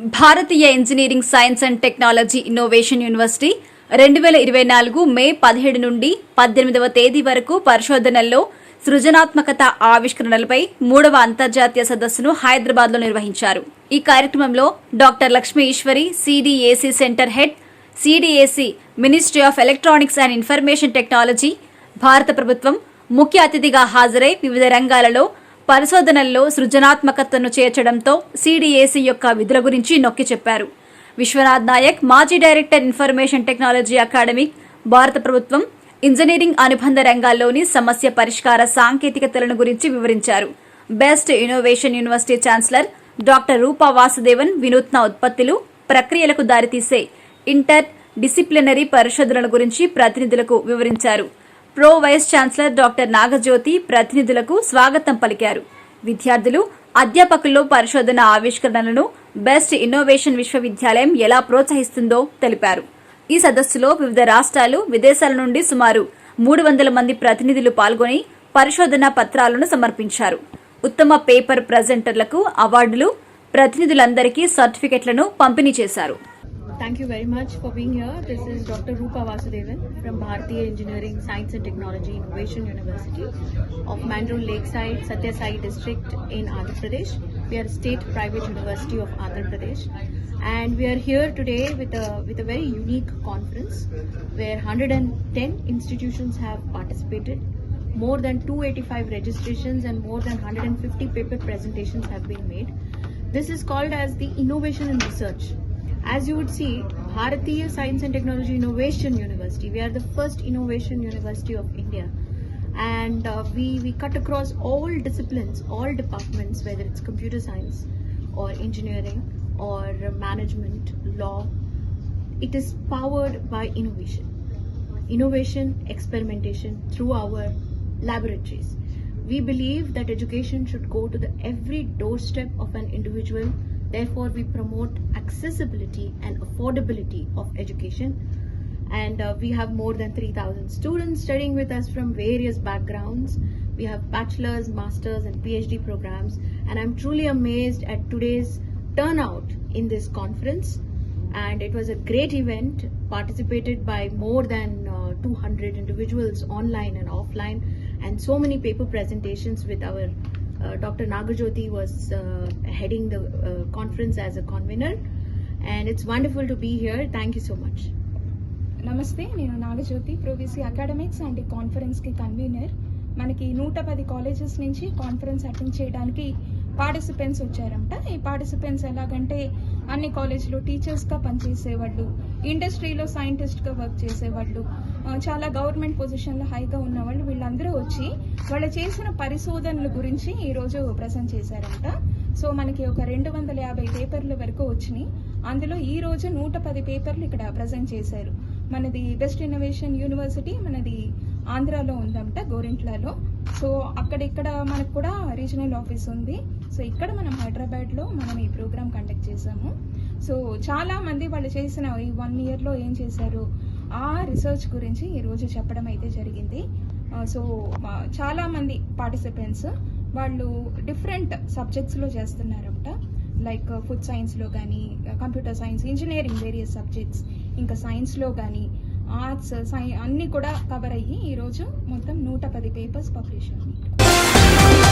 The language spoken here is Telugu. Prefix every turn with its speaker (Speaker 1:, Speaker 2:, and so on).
Speaker 1: Bharatiya engineering science and technology innovation university రెండు వేల ఇరవై నాలుగు మే పదిహేడు నుండి పద్దెనిమిదవ తేదీ వరకు పరిశోధనల్లో సృజనాత్మకత ఆవిష్కరణలపై మూడవ అంతర్జాతీయ సదస్సును హైదరాబాద్లో నిర్వహించారు. ఈ కార్యక్రమంలో doctor Lakshmi Eswari CDAC centre head CDAC ministry of electronics and information technology భారత ప్రభుత్వం ముఖ్య అతిథిగా హాజరై వివిధ రంగాలలో పరిశోధనల్లో సృజనాత్మకతను చేర్చడంతో సిడిఏసీ యొక్క విధుల గురించి నొక్కి చెప్పారు. విశ్వనాథ్ నాయక్ మాజీ డైరెక్టర్ ఇన్ఫర్మేషన్ టెక్నాలజీ అకాడమిక్ భారత ప్రభుత్వం ఇంజనీరింగ్ అనుబంధ రంగాల్లోని సమస్య పరిష్కార సాంకేతికతలను గురించి వివరించారు. BEST innovation university chancellor doctor Rupa Vasudevan వినూత్న ఉత్పత్తులు ప్రక్రియలకు దారితీసే ఇంటర్ డిసిప్లినరీ పరిశోధనల గురించి ప్రతినిధులకు వివరించారు. Pro vice chancellor doctor Nagajyothi ప్రతినిధులకు స్వాగతం పలికారు. విద్యార్థులు అధ్యాపకుల్లో పరిశోధన ఆవిష్కరణలను బెస్ట్ ఇన్నోవేషన్ విశ్వవిద్యాలయం ఎలా ప్రోత్సహిస్తుందో తెలిపారు. ఈ సదస్సులో వివిధ రాష్ట్రాలు విదేశాల నుండి సుమారు మూడు వందల మంది ప్రతినిధులు పాల్గొని పరిశోధన పత్రాలను సమర్పించారు. ఉత్తమ పేపర్ ప్రజెంటర్లకు అవార్డులు ప్రతినిధులందరికీ సర్టిఫికెట్లను పంపిణీ చేశారు.
Speaker 2: Thank you very much for being here. This is Dr. Rupa Vasudevan from Bharatiya Engineering, Science and Technology Innovation University of Mandurul Lakeside, Satya Sai district in Andhra Pradesh. We are a state private university of Andhra Pradesh. And we are here today with a, with a very unique conference where 110 institutions have participated. More than 285 registrations and more than 150 paper presentations have been made. This is called as the Innovation in Research. As you would see, Bharatiya Science and Technology Innovation University, we are the first innovation university of India. And uh, we, we cut across all disciplines, all departments, whether it's computer science or engineering or management, law. It is powered by innovation. Innovation, experimentation through our laboratories. We believe that education should go to the every doorstep of an individual Therefore, we promote accessibility and affordability of education. And uh, we have more than 3,000 students studying with us from various backgrounds. We have bachelor's, master's, and PhD programs. And I'm truly amazed at today's turnout in this conference. And it was a great event, participated by more than uh, 200 individuals online and offline, and so many paper presentations with our Uh, Dr. Nagarjyoti was uh, heading the uh, conference as a convener, and it's wonderful to be here. Thank you so much.
Speaker 3: నమస్తే నేను Nagajyothi pro VC academics and కాన్ఫరెన్స్కి convener మనకి నూట పది కాలేజెస్ నుంచి కాన్ఫరెన్స్ అటెండ్ చేయడానికి పార్టిసిపెంట్స్ వచ్చారంట ఈ పార్టిసిపెంట్స్ ఎలాగంటే అన్ని కాలేజ్లో టీచర్స్గా పనిచేసేవాళ్ళు ఇండస్ట్రీలో సైంటిస్ట్గా వర్క్ చేసేవాళ్ళు చాలా గవర్నమెంట్ పొజిషన్లో హైగా ఉన్నవాళ్ళు వీళ్ళందరూ వచ్చి వాళ్ళు చేసిన పరిశోధనల గురించి ఈరోజు ప్రజెంట్ చేశారంట. సో మనకి ఒక రెండు వందల యాభై పేపర్ల వరకు వచ్చినాయి. అందులో ఈ రోజు నూట పది పేపర్లు ఇక్కడ ప్రజెంట్ చేశారు. మనది బెస్ట్ ఇన్నోవేషన్ యూనివర్సిటీ మనది ఆంధ్రాలో ఉందంట గోరింట్లలో. సో అక్కడ ఇక్కడ మనకు కూడా రీజనల్ ఆఫీస్ ఉంది. సో ఇక్కడ మనం హైదరాబాద్లో మనం ఈ ప్రోగ్రామ్ కండక్ట్ చేసాము సో చాలా మంది వాళ్ళు చేసిన ఈ వన్ ఇయర్లో ఏం చేశారు? ఆ రీసెర్చ్ గురించి ఈరోజు చెప్పడం అయితే జరిగింది. సో చాలామంది పార్టిసిపెంట్స్ వాళ్ళు డిఫరెంట్ సబ్జెక్ట్స్లో చేస్తున్నారట. లైక్ ఫుడ్ సైన్స్లో కానీ computer science engineering various subjects ఇంకా సైన్స్లో కానీ ఆర్ట్స్ సై అన్నీ కూడా కవర్ అయ్యి ఈరోజు మొత్తం నూట పది పేపర్స్ పబ్లిష్ అయ్యాయి